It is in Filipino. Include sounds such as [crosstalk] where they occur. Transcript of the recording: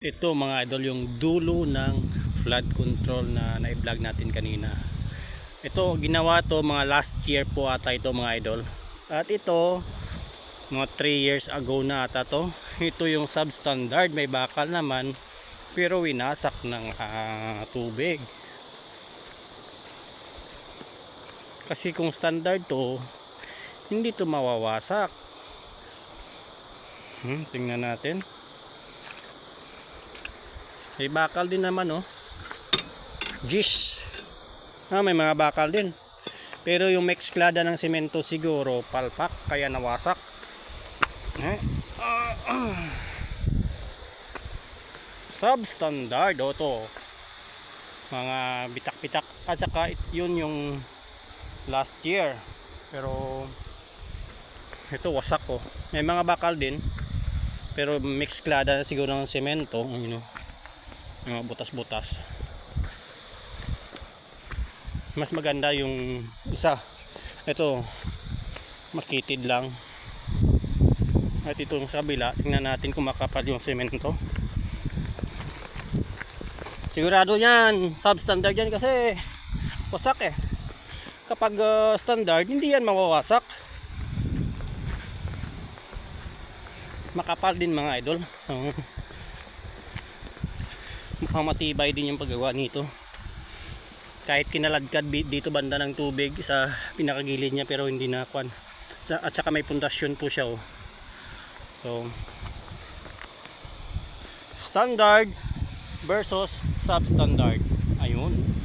Ito mga idol yung dulo ng flood control na na-vlog natin kanina. Ito ginawa to mga last year po ata ito mga idol. At ito mga 3 years ago na ata to. [laughs] Ito yung substandard may bakal naman pero winasak ng ah, tubig. Kasi kung standard to hindi to mawawasak. Hmm, tingnan natin. May bakal din naman oh. Jish. Ah, may mga bakal din. Pero yung mexklada ng semento siguro palpak kaya nawasak. Eh? Ah, ah. Substandard oh to. Mga bitak-bitak at saka yun yung last year. Pero ito wasak oh. May mga bakal din. Pero mexklada na siguro ng semento, you know mga butas-butas. Mas maganda yung isa. Ito makitid lang. At itong sa kabila. Tingnan natin kung makapal yung semento. Sigurado yan. Substandard yan kasi wasak eh. Kapag uh, standard hindi yan mawawasak. Makapal din mga idol. [laughs] mukhang matibay din yung paggawa nito. Kahit kinaladkad dito banda ng tubig sa pinakagilid niya pero hindi na kwan. Tsa- at saka may pundasyon po siya oh. so standard versus substandard. Ayun